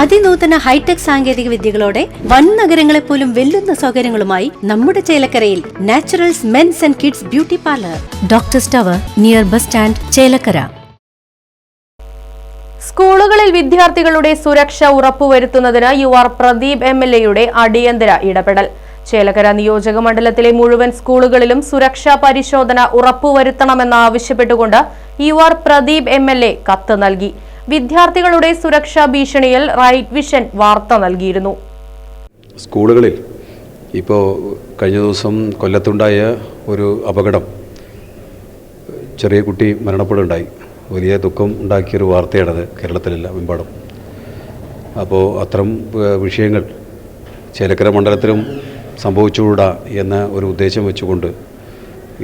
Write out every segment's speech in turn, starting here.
അതിനൂതന hi tech സാങ്കേതിക വിദ്യകളോടെ വൻ നഗരങ്ങളെ പോലും വെല്ലുന്ന സൗകര്യങ്ങളുമായി നമ്മുടെ ചേലക്കരയിൽ Naturals mens and kids beauty parlour. Doctor സ്റ്റവർ near bus stand Chelakkara. സ്കൂളുകളിൽ വിദ്യാർത്ഥികളുടെ സുരക്ഷ ഉറപ്പുവരുത്തുന്നതിന് U R Pradeep M L എയുടെ അടിയന്തര ഇടപെടൽ. ചേലക്കര നിയോജക മണ്ഡലത്തിലെ മുഴുവൻ സ്കൂളുകളിലും സുരക്ഷാ പരിശോധന ഉറപ്പുവരുത്തണമെന്നാവശ്യപ്പെട്ടുകൊണ്ട് U R Pradeep M L A കത്ത് നൽകി. വിദ്യാർത്ഥികളുടെ സുരക്ഷാ ഭീഷണിയിൽ റൈറ്റ് വിഷൻ വാർത്ത നൽകിയിരുന്നു. സ്കൂളുകളിൽ ഇപ്പോൾ കഴിഞ്ഞ ദിവസം കൊല്ലത്തുണ്ടായ ഒരു അപകടം. ചെറിയ കുട്ടി മരണപ്പെടുണ്ടായി വലിയ ദുഃഖം ഉണ്ടാക്കിയൊരു വാർത്തയാണത് കേരളത്തിലെല്ലാം എമ്പാടും അപ്പോൾ അത്തരം വിഷയങ്ങൾ ചേലക്കര മണ്ഡലത്തിലും സംഭവിച്ചുകൂടാ എന്ന ഒരു ഉദ്ദേശം വെച്ചുകൊണ്ട്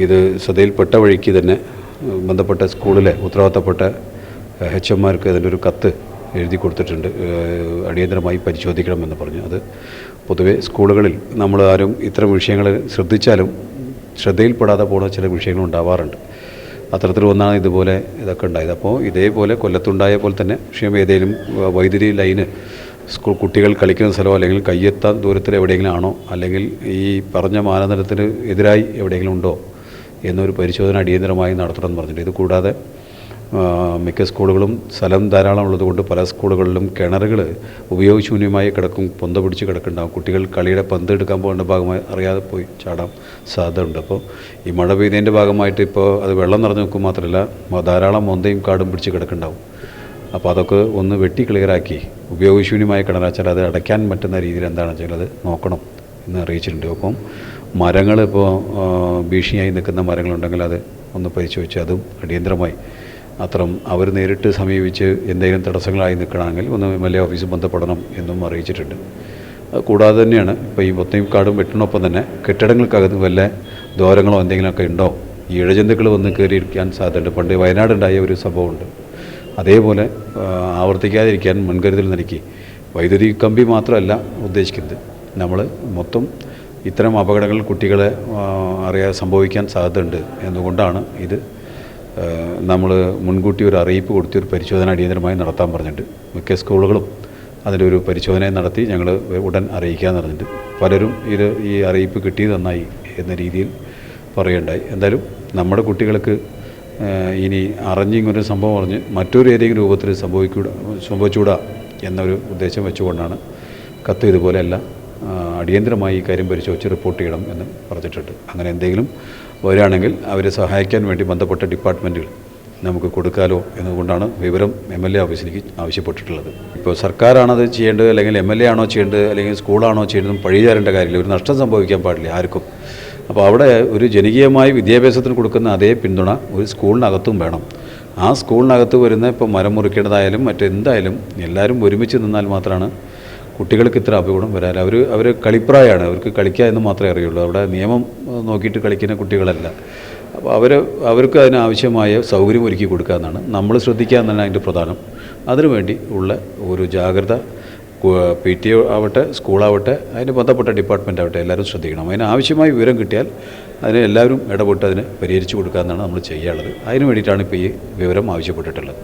ഇത് ശ്രദ്ധയിൽപ്പെട്ട വഴിക്ക് തന്നെ ബന്ധപ്പെട്ട സ്കൂളിലെ ഉത്തരവാദിത്തപ്പെട്ട എച്ച് എംമാർക്ക് അതിന്റെ ഒരു കത്ത് എഴുതി കൊടുത്തിട്ടുണ്ട്. അടിയന്തരമായി പരിശോധിക്കണമെന്ന് പറഞ്ഞു. അത് പൊതുവേ സ്കൂളുകളിൽ നമ്മൾ ആരും ഇത്തരം വിഷയങ്ങൾ ശ്രദ്ധിച്ചാലും ശ്രദ്ധയിൽപ്പെടാതെ പോകുന്ന ചില വിഷയങ്ങൾ ഉണ്ടാവാറുണ്ട്. അത്തരത്തിൽ ഒന്നാണ് ഇതുപോലെ ഇതൊക്കെ ഉണ്ടായത്. അപ്പോൾ ഇതേപോലെ കൊല്ലത്തുണ്ടായ പോലെ തന്നെ വിഷയം ഏതെങ്കിലും വൈദ്യുതി ലൈന് സ്കൂൾ കുട്ടികൾ കളിക്കുന്ന സ്ഥലമോ അല്ലെങ്കിൽ കയ്യെത്താൻ ദൂരത്തിൽ എവിടെയെങ്കിലും ആണോ അല്ലെങ്കിൽ ഈ പറഞ്ഞ മാനദണ്ഡത്തിന് എതിരായി എവിടെയെങ്കിലും ഉണ്ടോ എന്നൊരു പരിശോധന അടിയന്തരമായി നടത്തണമെന്ന് പറഞ്ഞിട്ടുണ്ട്. ഇത് കൂടാതെ മിക്ക സ്കൂളുകളും സ്ഥലം ധാരാളം ഉള്ളതുകൊണ്ട് പല സ്കൂളുകളിലും കിണറുകൾ ഉപയോഗശൂന്യമായി കിടക്കും പൊന്ത പിടിച്ച് കിടക്കുന്നുണ്ടാവും. കുട്ടികൾ കളിയുടെ പന്ത് എടുക്കാൻ പോകേണ്ട ഭാഗമായി അറിയാതെ പോയി ചാടാൻ സാധ്യതയുണ്ട്. അപ്പോൾ ഈ മഴ പെയ്തതിന്റെ ഭാഗമായിട്ട് ഇപ്പോൾ അത് വെള്ളം നിറഞ്ഞു നിൽക്കും മാത്രമല്ല ധാരാളം മൊന്തയും കാടും പിടിച്ച് കിടക്കുന്നുണ്ടാവും. അപ്പോൾ അതൊക്കെ ഒന്ന് വെട്ടി ക്ലിയറാക്കി ഉപയോഗശൂന്യമായ കിണറാച്ചാൽ അത് അടയ്ക്കാൻ പറ്റുന്ന രീതിയിൽ എന്താണെന്ന് വെച്ചാൽ അത് നോക്കണം എന്ന് അറിയിച്ചിട്ടുണ്ട്. അപ്പം മരങ്ങൾ ഇപ്പോൾ ഭീഷണിയായി നിൽക്കുന്ന മരങ്ങളുണ്ടെങ്കിൽ അത് ഒന്ന് പരിശോധിച്ച് അതും അടിയന്തരമായി അത്തരം അവർ നേരിട്ട് സമീപിച്ച് എന്തെങ്കിലും തടസ്സങ്ങളായി നിൽക്കണമെങ്കിൽ ഒന്ന് എം എൽ എ ഓഫീസ് ബന്ധപ്പെടണം എന്നും അറിയിച്ചിട്ടുണ്ട്. കൂടാതെ തന്നെയാണ് ഇപ്പോൾ ഈ മൊത്തം കാടും വെട്ടിനൊപ്പം തന്നെ കെട്ടിടങ്ങൾക്കകത്ത് വല്ല ദ്വാരങ്ങളോ എന്തെങ്കിലുമൊക്കെ ഉണ്ടോ? ഈ ഇഴജന്തുക്കൾ വന്ന് കയറിയിരിക്കാൻ സാധ്യതയുണ്ട്. പണ്ട് വയനാടുണ്ടായ ഒരു സംഭവമുണ്ട്. അതേപോലെ ആവർത്തിക്കാതിരിക്കാൻ മുൻകരുതൽ നൽകി. വൈദ്യുതി കമ്പി മാത്രമല്ല ഉദ്ദേശിക്കുന്നത്. നമ്മൾ മൊത്തം ഇത്തരം അപകടങ്ങൾ കുട്ടികളെ അറിയാതെ സംഭവിക്കാൻ സാധ്യതയുണ്ട് എന്നുകൊണ്ടാണ് ഇത് നമ്മൾ മുൻകൂട്ടി ഒരു അറിയിപ്പ് കൊടുത്തി ഒരു പരിശോധന അടിയന്തരമായി നടത്താൻ പറഞ്ഞിട്ടുണ്ട് മിക്ക സ്കൂളുകളും അതിന്റെ ഒരു പരിശോധന നടത്തി ഞങ്ങൾ ഉടൻ അറിയിക്കാൻ പറഞ്ഞിട്ടുണ്ട് പലരും ഇത് ഈ അറിയിപ്പ് കിട്ടിയത് നന്നായി എന്ന രീതിയിൽ പറയുണ്ടായി എന്തായാലും നമ്മുടെ കുട്ടികൾക്ക് ഇനി അറിഞ്ഞിങ്ങൊരു സംഭവം അറിഞ്ഞ് മറ്റൊരു ഏതെങ്കിലും രൂപത്തിൽ സംഭവിക്കൂടാ സംഭവിച്ചുകൂടാ എന്നൊരു ഉദ്ദേശം വെച്ചുകൊണ്ടാണ് കത്ത് ഇതുപോലെയല്ല അടിയന്തരമായി ഈ കാര്യം പരിശോധിച്ച് റിപ്പോർട്ട് ചെയ്യണം എന്ന് പറഞ്ഞിട്ടുണ്ട്. അങ്ങനെ എന്തെങ്കിലും വരികയാണെങ്കിൽ അവരെ സഹായിക്കാൻ വേണ്ടി ബന്ധപ്പെട്ട ഡിപ്പാർട്ട്മെന്റുകൾ നമുക്ക് കൊടുക്കാലോ എന്നുകൊണ്ടാണ് വിവരം എം എൽ എ ഓഫീസിലേക്ക് ആവശ്യപ്പെട്ടിട്ടുള്ളത്. ഇപ്പോൾ സർക്കാരാണത് ചെയ്യേണ്ടത് അല്ലെങ്കിൽ എം എൽ എ ആണോ ചെയ്യേണ്ടത് അല്ലെങ്കിൽ സ്കൂളാണോ ചെയ്യേണ്ടതും പഴിചാരേണ്ട കാര്യമില്ല. ഒരു നഷ്ടം സംഭവിക്കാൻ പാടില്ല ആർക്കും. അപ്പോൾ അവിടെ ഒരു ജനകീയമായി വിദ്യാഭ്യാസത്തിന് കൊടുക്കുന്ന അതേ പിന്തുണ ഒരു സ്കൂളിനകത്തും വേണം. ആ സ്കൂളിനകത്ത് വരുന്ന ഇപ്പോൾ മരം മുറിക്കേണ്ടതായാലും മറ്റെന്തായാലും എല്ലാവരും ഒരുമിച്ച് നിന്നാൽ മാത്രമാണ് കുട്ടികൾക്ക് ഇത്ര അപകടം വരാൻ അവർ അവർ കളിപ്രായമാണ് അവർക്ക് കളിക്കുക എന്ന് മാത്രമേ അറിയുള്ളൂ. അവിടെ നിയമം നോക്കിയിട്ട് കളിക്കുന്ന കുട്ടികളല്ല. അപ്പോൾ അവർ അവർക്ക് അതിനാവശ്യമായ സൗകര്യം ഒരുക്കി കൊടുക്കുക എന്നാണ്. നമ്മൾ ശ്രദ്ധിക്കുക എന്നാണ് അതിന്റെ പ്രധാനം. അതിനുവേണ്ടി ഉള്ള ഒരു ജാഗ്രത പി ടി ആവട്ടെ സ്കൂളാവട്ടെ അതിന് ബന്ധപ്പെട്ട ഡിപ്പാർട്ട്മെന്റ് ആവട്ടെ എല്ലാവരും ശ്രദ്ധിക്കണം. അതിന് ആവശ്യമായ വിവരം കിട്ടിയാൽ അതിന് എല്ലാവരും ഇടപെട്ട് അതിനെ പരിഹരിച്ചു കൊടുക്കുക എന്നാണ് നമ്മൾ ചെയ്യാനുള്ളത്. അതിന് വേണ്ടിയിട്ടാണ് ഇപ്പോൾ ഈ വിവരം ആവശ്യപ്പെട്ടിട്ടുള്ളത്.